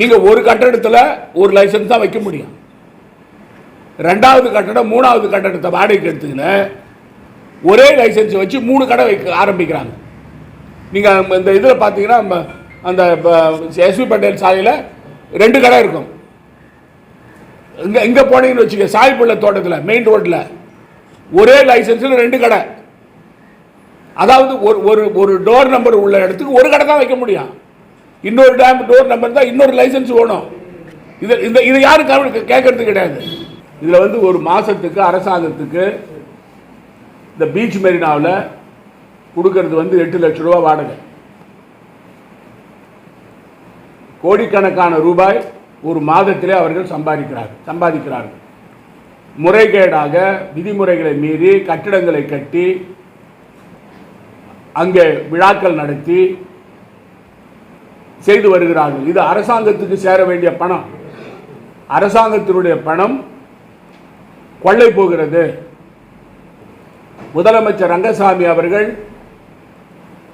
நீங்கள் ஒரு கட்டடத்தில் ஒரு லைசன்ஸ் தான் வைக்க முடியும். ரெண்டாவது கட்டடம் மூணாவது கட்டடத்தை வாடகைக்கு எடுத்துக்கின்னு ஒரே லைசன்ஸ் வச்சு மூணு கடை வைக்க ஆரம்பிக்கிறாங்க. நீங்கள் இந்த இதில் பார்த்தீங்கன்னா அந்த எஸ்வி பட்டேல் சாலையில் ரெண்டு கடை இருக்கும். இங்கே இங்கே போனீங்கன்னு வச்சுக்க சாய்புள்ள தோட்டத்தில் மெயின் ரோட்டில் ஒரே லைசன்ஸில் ரெண்டு கடை. அதாவது ஒரு ஒரு ஒரு டோர் நம்பர் உள்ள இடத்துக்கு ஒரு கடை தான் வைக்க முடியும். இன்னொரு டேம் டோர் நம்பர் தான் இன்னொரு லைசன்ஸ் வேணும். இது இந்த இதை யாரும் கேட்கறது கிடையாது. இதில் வந்து ஒரு மாதத்துக்கு அரசாங்கத்துக்கு இந்த பீச் மெரினாவில் கொடுக்கறது வந்து எட்டு லட்ச ரூபா வாடகை. கோடிக்கணக்கான ரூபாய் ஒரு மாதத்திலே அவர்கள் சம்பாதிக்கிறார்கள் சம்பாதிக்கிறார்கள். முறைகேடாக விதிமுறைகளை மீறி கட்டிடங்களை கட்டி அங்கே விழாக்கள் நடத்தி செய்து வருகிறார்கள். இது அரசாங்கத்துக்கு சேர வேண்டிய பணம். அரசாங்கத்தினுடைய பணம் கொள்ளை போகிறது. முதலமைச்சர் ரங்கசாமி அவர்கள்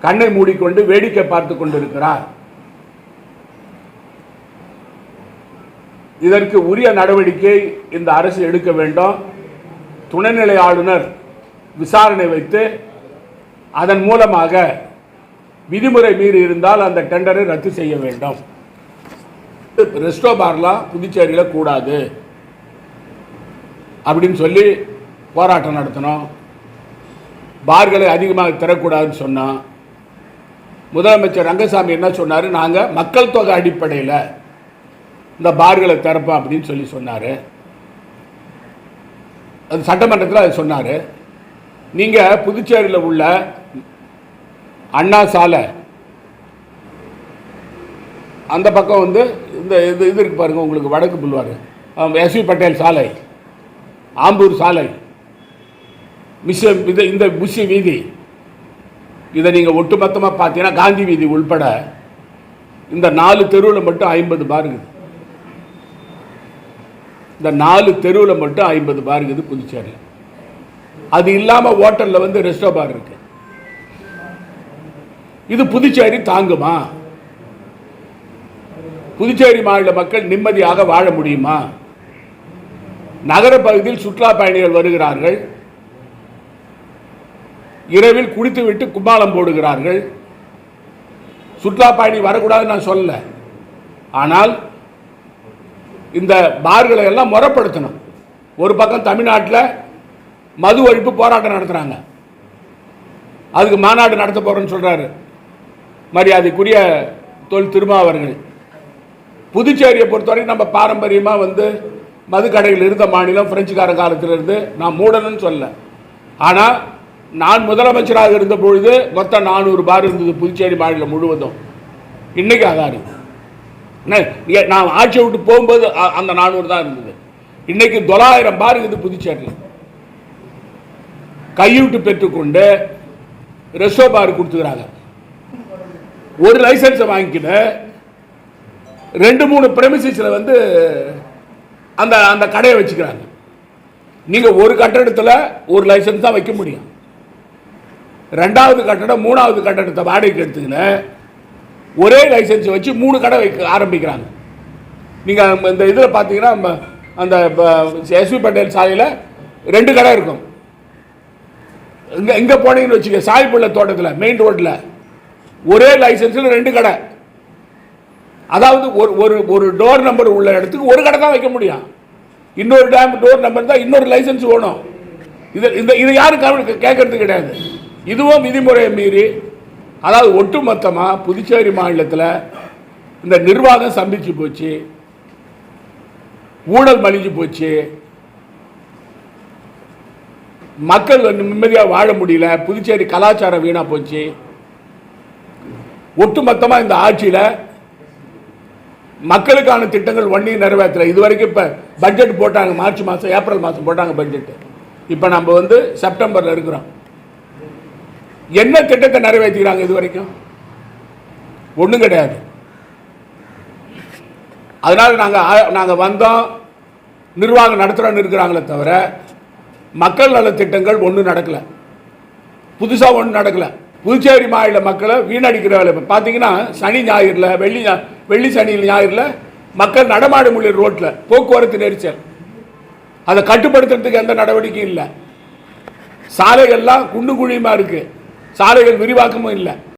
கண்ணை மூடிக்கொண்டு வேடிக்கை பார்த்து கொண்டிருக்கிறார். இதற்கு உரிய நடவடிக்கை இந்த அரசு எடுக்க வேண்டும். துணைநிலை ஆளுநர் விசாரணை வைத்து அதன் மூலமாக விதிமுறை மீறி இருந்தால் அந்த டெண்டரை ரத்து செய்ய வேண்டும். ரெஸ்டோ பார்லாம் புதுச்சேரியில் கூடாது. அப்படின்னு சொல்லி போராட்டம் நடத்தினோம் பார்களை அதிகமாக தரக்கூடாதுன்னு சொன்னோம் முதலமைச்சர் ரங்கசாமி என்ன சொன்னார்? நாங்கள் மக்கள் தொகை அடிப்படையில் இந்த பார்களை திறப்போம் அப்படின்னு சொல்லி சொன்னார். அது சட்டமன்றத்தில் அது சொன்னார். நீங்கள் புதுச்சேரியில் உள்ள அண்ணா சாலை. அந்த பக்கம் வந்து இந்த இது இது இருக்கு பாருங்கள் உங்களுக்கு வடக்கு புல்வார் எஸ்வி பட்டேல் சாலை. ஆம்பூர் சாலை. மிஷ இது இந்த புஷி வீதி. இதை நீங்கள் ஒட்டுமொத்தமாக பார்த்தீங்கன்னா காந்தி வீதி உள்பட இந்த நாலு தெருவில் மட்டும் ஐம்பது பார் இருக்குது. இந்த நாலு தெருவில் மட்டும் ஐம்பது பார் இருக்குது அது இல்லாமல் ஹோட்டலில் வந்து ரெஸ்டோ பார் இருக்குது இது புதுச்சேரி தாங்குமா? புதுச்சேரி மாநில மக்கள் நிம்மதியாக வாழ முடியுமா? நகர பகுதியில் சுற்றுலா பயணிகள் வருகிறார்கள். இரவில் குடித்துவிட்டு கும்மாளம் போடுகிறார்கள். சுற்றுலா பயணி வரக்கூடாதுன்னு நான் சொல்லலை. ஆனால் இந்த பார்களை எல்லாம் முறைப்படுத்தணும். ஒரு பக்கம் தமிழ்நாட்டில் மது ஒழிப்பு போராட்டம் நடத்துகிறாங்க அதுக்கு மாநாடு நடத்த போகிறேன்னு சொல்கிறாரு மரியாதைக்குரிய தொல் திருமாவர்கள் புதுச்சேரியை பொறுத்தவரைக்கும் நம்ம பாரம்பரியமாக வந்து மதுக்கடைகள் இருந்த மாநிலம் பிரெஞ்சுக்கார காலத்திலிருந்து நான் மூடணும்னு சொல்ல ஆனால் நான் முதலமைச்சராக இருந்த பொழுது மொத்தம் நானூறு பார் இருந்தது புதுச்சேரி மாநிலம் முழுவதும். இன்னைக்கு அதான் இருக்குது என்ன, நான் ஆட்சியை விட்டு போகும்போது அந்த நானூறு தான் இருந்தது. இன்னைக்கு தொள்ளாயிரம் பார் இருக்குது புதுச்சேரியில். கையூட்டு பெற்றுக்கொண்டு ரெசோ பார் கொடுத்துக்கிறாங்க. ஒரு லைசன்ஸை வாங்கிக்கிட்டு ரெண்டு மூணு பிரமிசிஸில் வந்து அந்த அந்த கடையை வச்சுக்கிறாங்க. நீங்கள் ஒரு கட்டடத்தில் ஒரு லைசன்ஸ் தான் வைக்க முடியும். ரெண்டாவது கட்டடம் மூணாவது கட்டடத்தை வாடகைக்கு எடுத்துக்கின்னு ஒரே லைசன்ஸ் வச்சு மூணு கடை வைக்க ஆரம்பிக்கிறாங்க. நீங்கள் இந்த இதில் பார்த்தீங்கன்னா அந்த எஸ்வி பட்டேல் சாலையில் ரெண்டு கடை இருக்கும். இங்கே இங்கே போனீங்கன்னு வச்சுக்க சாய்புள்ள தோட்டத்தில் மெயின் ரோட்டில் ஒரே லைசன்ஸில் ரெண்டு கடை. அதாவது ஒரு ஒரு ஒரு டோர் நம்பர் உள்ள இடத்துக்கு ஒரு கடை தான் வைக்க முடியும். இன்னொரு டேம் டோர் நம்பர் தான் இன்னொரு லைசன்ஸ் வேணும். இது இந்த இது யாரும் கேட்கறது கிடையாது. இதுவும் விதிமுறையை மீறி அதாவது ஒட்டுமொத்தமாக புதுச்சேரி மாநிலத்தில் இந்த நிர்வாகம் சம்பிச்சு போச்சு. ஊழல் மலிஞ்சு போச்சு. மக்கள் நிம்மதியாக வாழ முடியல. புதுச்சேரி கலாச்சாரம் வீணாக போச்சு. ஒட்டுமொத்தமாக இந்த ஆட்சியில் மக்களுக்கான திட்டங்கள் ஒன்றையும் நிறைவேற்றல. இது வரைக்கும் இப்போ பட்ஜெட் போட்டாங்க. மார்ச் மாதம் ஏப்ரல் மாதம் போட்டாங்க பட்ஜெட்டு இப்போ நம்ம வந்து செப்டம்பரில் இருக்கிறோம். என்ன திட்டத்தை நிறைவேற்றிக்கிறாங்க இது வரைக்கும் ஒன்றும் கிடையாது. அதனால் நாங்கள் நாங்கள் வந்தோம். நிர்வாகம் நடத்துகிறோன்னு இருக்கிறாங்களே தவிர மக்கள் நல திட்டங்கள் ஒன்றும் நடக்கலை. புதுசாக ஒன்றும் நடக்கலை. புதுச்சேரி மாநில மக்களை வீணடிக்கிற வேலை. இப்போ பார்த்தீங்கன்னா சனி ஞாயிறில் வெள்ளி வெள்ளி சனி ஞாயிறில் மக்கள் நடமாட முடியல ரோட்டில் போக்குவரத்து நெரிச்சல். அதை கட்டுப்படுத்துறதுக்கு எந்த நடவடிக்கையும் இல்லை. சாலைகள்லாம் குண்டு குழியுமா இருக்குது சாலைகள் விரிவாக்கமும் இல்லை.